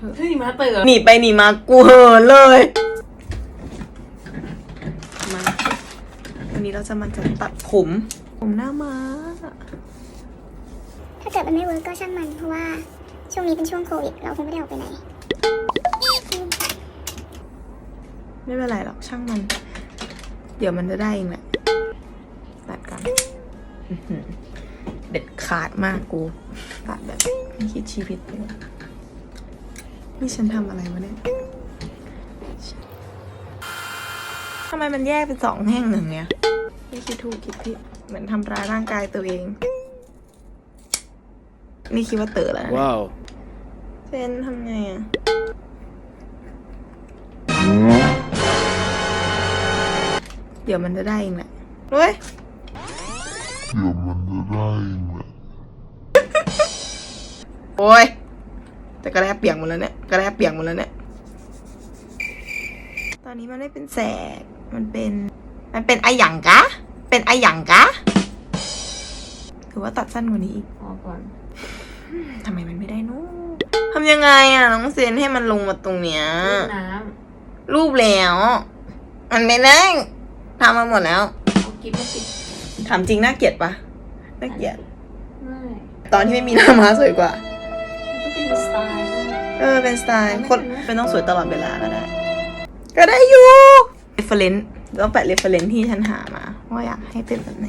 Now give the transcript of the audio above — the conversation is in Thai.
เถอะเฮ้ยมาเตอร์หนีไปหนีมากูเห่อะเลยมาวันนี้เราจะมาจะตัดผม ผมหน้าม้าถ้าเกิดมันไม่เวิร์กก็ช่างมัน เพราะว่าช่วงนี้เป็นช่วงโควิด เราคงไม่ได้ออกไปไหน ไม่เป็นไรหรอกช่างมัน เดี๋ยวมันจะได้เองแหละตัดกันอื้อหือเด็ดขาดมากกู ตัดแบบไม่คิดชีวิตเลย นี่ฉันทำอะไรวะเนี่ยทำไมมันแยกเป็นสองแห่งหนึ่งเนี่ยนี่คิดถูกคิดผิดเหมือนทำร้ายร่างกายตัวเอง นี่คิดว่าเต๋อแล้วนะ Wow. เซนทำไงอะเดี๋ยวมันจะได้เองแหละเฮ้ยเดี๋ยวมันจะได้เองแหละโอ้ย แต่กระแลเปียกหมดแล้วเนี่ยกระแลเปียกหมดแล้วเนี่ยตอนนี้มันไม่เป็นแสกมันเป็นมันเป็นไอะหยังกะ เป็นไอะหยังกะถือว่าตัดสั้นกว่านี้อีกพอก่อนทำไมมันไม่ได้นู้ทำยังไงอะน้องเซนให้มันลงมาตรงเนี้ยน้รูปแล้ว มันไม่ได้ทำมาหมดแล้วำเอากิ๊บมาติดถามจริงน่าเกลียดปะน่าเกลียด ไม่ ตอนที่ไม่มีหน้าม้าสวยกว่า ออเป็นสไตล์ไม่คนเป็นไรเป็นต้องสวยตลอดเวลาก็ได้ ก็ได้อยู่ reference ต้องแปะ reference ที่ฉันหามา ว่าอยากให้เป็นแบบไหน